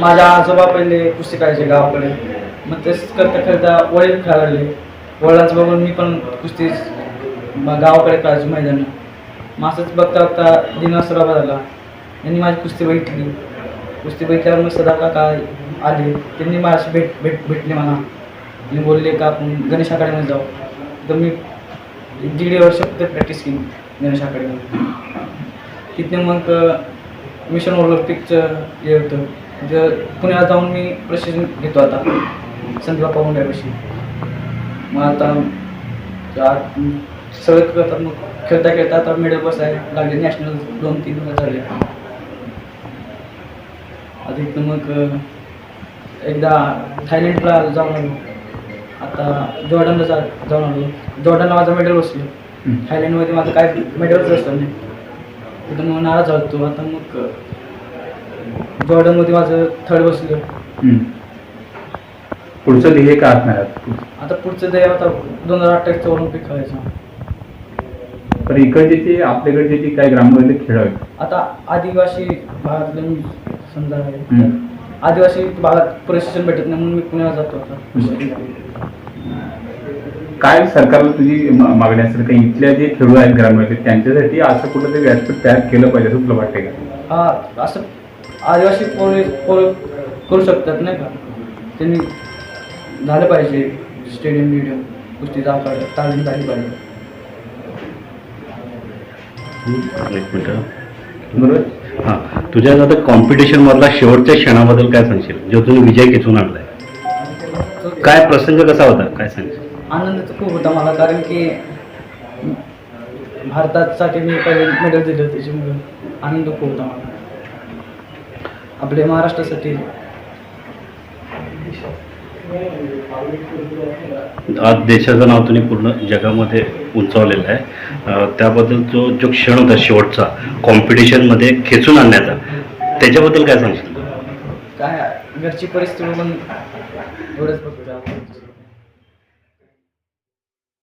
माझ्या आजोबा पहिले कुस्ती करायचे गावाकडे मग तेच करता करता वडील खेळले लागले. वडिलांचं बघून मी पण कुस्ती गावाकडे खेळायचो मैदान. मग असंच बघता बघता दिनास राबा झाला. त्यांनी माझी कुस्ती बघितली. कुस्ती बघितल्यावर मग सदा काका आले. त्यांनी माझ्याशी भेट भेट भेटले मला मी बोलले का आपण गणेश अकॅडमीमध्ये जाऊ. तर मी दीड वर्ष फक्त प्रॅक्टिस केली गणेश अकॅडमीमध्ये तिथनं मग मिशन ऑलिम्पिकचं हे होतं. तिथं पुण्याला जाऊन मी प्रशिक्षण घेतो आता. बाप्पा मुंड्यापाशी मग आता सगळं करतात मग. खेळता खेळता आता मेडल बसायला लागले नॅशनल दोन तीन वेळा झाले. इथं मग एकदा थायलंडला जाऊन आलो. आता जॉर्डनला जा जाऊन आलो. जॉर्डनला माझं मेडल बसलं थायलंडमध्ये माझं काय मेडलच असलं नाही. तिथं मग नाराज झालो आता मग जॉर्डनमध्ये माझं थर्ड बसलं. पुढचं ध्येय काय असणार आहे? आता पुढचं ते आता दोन हजार अठ्ठावीसचं ऑलिम्पिक खेळायचं. तर इकडचे जे आपल्याकडचे जे काही ग्राममधले खेळ आहेत आता आदिवासी भागातलं मी समजा आहे. हम्म. आदिवासी भागात प्रशिक्षण भेटत नाही म्हणून मी पुण्याला जातो आता. काय सरकारला तुझी मा- मागणी असेल काही इथल्या जे खेळू आहेत ग्राममधले त्यांच्यासाठी असं कुठं तरी व्यासपीठ तयार केलं पाहिजे असं तुला वाटते का? हा असं आदिवासी पोरे पोरं करू शकतात नाही का? त्यांनी झालं पाहिजे स्टेडियम बिडियम कुस्तीचा आकार तालीम झाली पाहिजे. एक मिनिट. बरोबर? हां तुझ्या आता कॉम्पिटिशनमधला शेवटच्या क्षणाबद्दल काय सांगशील? जो तुम्ही विजय खेचून आणलाय. काय प्रसंग कसा होता? काय सांगशील? आनंद खूप होता मला कारण की भारतासाठी मी पहिले मेडल दिलं त्याच्यामुळे आनंद खूप होता मला. आपल्या महाराष्ट्रासाठी. आज देशाचं नाव तुम्ही पूर्ण जगामध्ये उंचावलेलं आहे. त्याबद्दल जो जो क्षण होता शेवटचा कॉम्पिटिशनमध्ये खेचून आणण्याचा त्याच्याबद्दल काय सांगशील? काय घरची परिस्थिती पण एवढंच बघतो